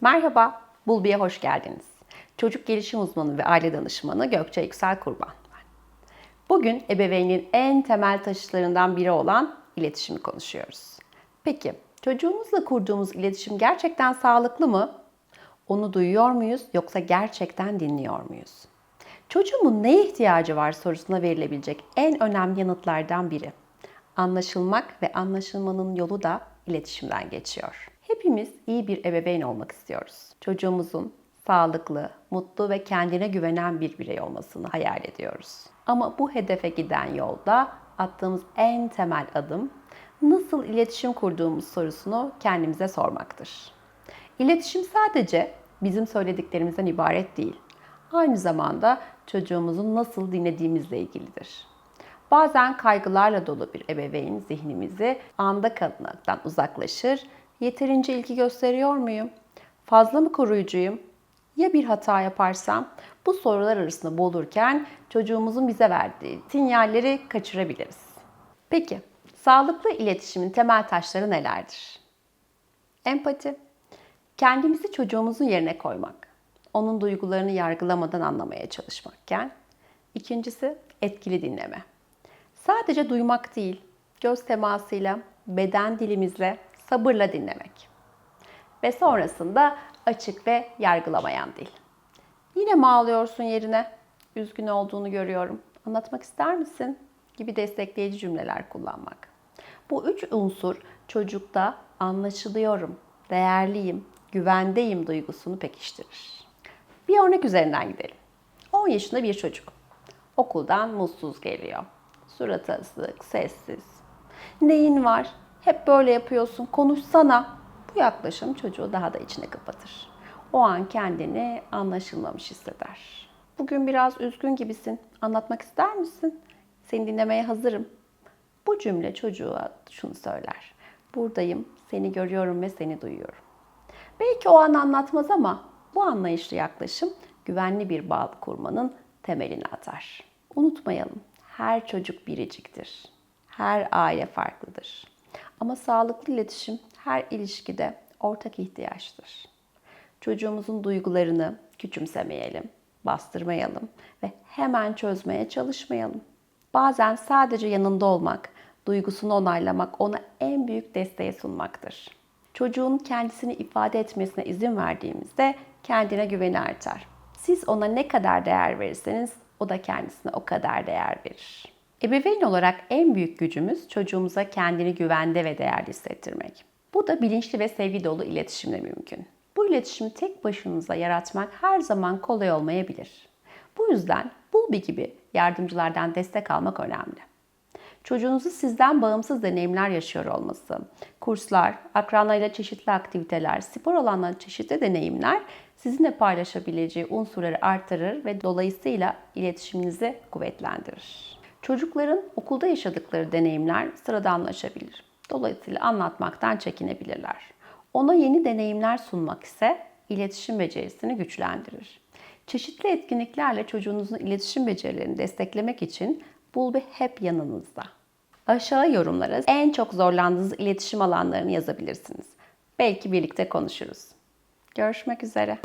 Merhaba, Bulbi'ye hoş geldiniz. Çocuk gelişim uzmanı ve aile danışmanı Gökçe Yüksel Kurban. Bugün ebeveynin en temel taşıtlarından biri olan iletişimi konuşuyoruz. Peki, çocuğumuzla kurduğumuz iletişim gerçekten sağlıklı mı? Onu duyuyor muyuz yoksa gerçekten dinliyor muyuz? Çocuğumun neye ihtiyacı var sorusuna verilebilecek en önemli yanıtlardan biri. Anlaşılmak ve anlaşılmanın yolu da iletişimden geçiyor. Hepimiz iyi bir ebeveyn olmak istiyoruz. Çocuğumuzun sağlıklı, mutlu ve kendine güvenen bir birey olmasını hayal ediyoruz. Ama bu hedefe giden yolda attığımız en temel adım nasıl iletişim kurduğumuz sorusunu kendimize sormaktır. İletişim sadece bizim söylediklerimizden ibaret değil. Aynı zamanda çocuğumuzun nasıl dinlediğimizle ilgilidir. Bazen kaygılarla dolu bir ebeveyn zihnimizi anda kalmaktan uzaklaşır. Yeterince ilgi gösteriyor muyum? Fazla mı koruyucuyum? Ya bir hata yaparsam? Bu sorular arasında boğulurken çocuğumuzun bize verdiği sinyalleri kaçırabiliriz. Peki, sağlıklı iletişimin temel taşları nelerdir? Empati. Kendimizi çocuğumuzun yerine koymak. Onun duygularını yargılamadan anlamaya çalışmakken. İkincisi etkili dinleme. Sadece duymak değil, göz temasıyla, beden dilimizle, sabırla dinlemek. Ve sonrasında açık ve yargılamayan dil. Yine mi ağlıyorsun yerine? Üzgün olduğunu görüyorum. Anlatmak ister misin? Gibi destekleyici cümleler kullanmak. Bu üç unsur çocukta anlaşılıyorum, değerliyim, güvendeyim duygusunu pekiştirir. Bir örnek üzerinden gidelim. 10 yaşında bir çocuk. Okuldan mutsuz geliyor. Suratı asık, sessiz. Neyin var? Hep böyle yapıyorsun. Konuşsana. Bu yaklaşım çocuğu daha da içine kapatır. O an kendini anlaşılmamış hisseder. Bugün biraz üzgün gibisin. Anlatmak ister misin? Seni dinlemeye hazırım. Bu cümle çocuğa şunu söyler. Buradayım, seni görüyorum ve seni duyuyorum. Belki o an anlatmaz ama bu anlayışlı yaklaşım güvenli bir bağ kurmanın temelini atar. Unutmayalım, her çocuk biriciktir. Her aile farklıdır. Ama sağlıklı iletişim her ilişkide ortak ihtiyaçtır. Çocuğumuzun duygularını küçümsemeyelim, bastırmayalım ve hemen çözmeye çalışmayalım. Bazen sadece yanında olmak, duygusunu onaylamak ona en büyük desteği sunmaktır. Çocuğun kendisini ifade etmesine izin verdiğimizde kendine güveni artar. Siz ona ne kadar değer verirseniz o da kendisine o kadar değer verir. Ebeveyn olarak en büyük gücümüz çocuğumuza kendini güvende ve değerli hissettirmek. Bu da bilinçli ve sevgi dolu iletişimle mümkün. Bu iletişimi tek başınıza yaratmak her zaman kolay olmayabilir. Bu yüzden Bulbi gibi yardımcılardan destek almak önemli. Çocuğunuzun sizden bağımsız deneyimler yaşıyor olması, kurslar, akranlarıyla çeşitli aktiviteler, spor alanlarında çeşitli deneyimler sizinle paylaşabileceği unsurları artırır ve dolayısıyla iletişiminizi kuvvetlendirir. Çocukların okulda yaşadıkları deneyimler sıradanlaşabilir. Dolayısıyla anlatmaktan çekinebilirler. Ona yeni deneyimler sunmak ise iletişim becerisini güçlendirir. Çeşitli etkinliklerle çocuğunuzun iletişim becerilerini desteklemek için Bulbi hep yanınızda. Aşağı yorumlara en çok zorlandığınız iletişim alanlarını yazabilirsiniz. Belki birlikte konuşuruz. Görüşmek üzere.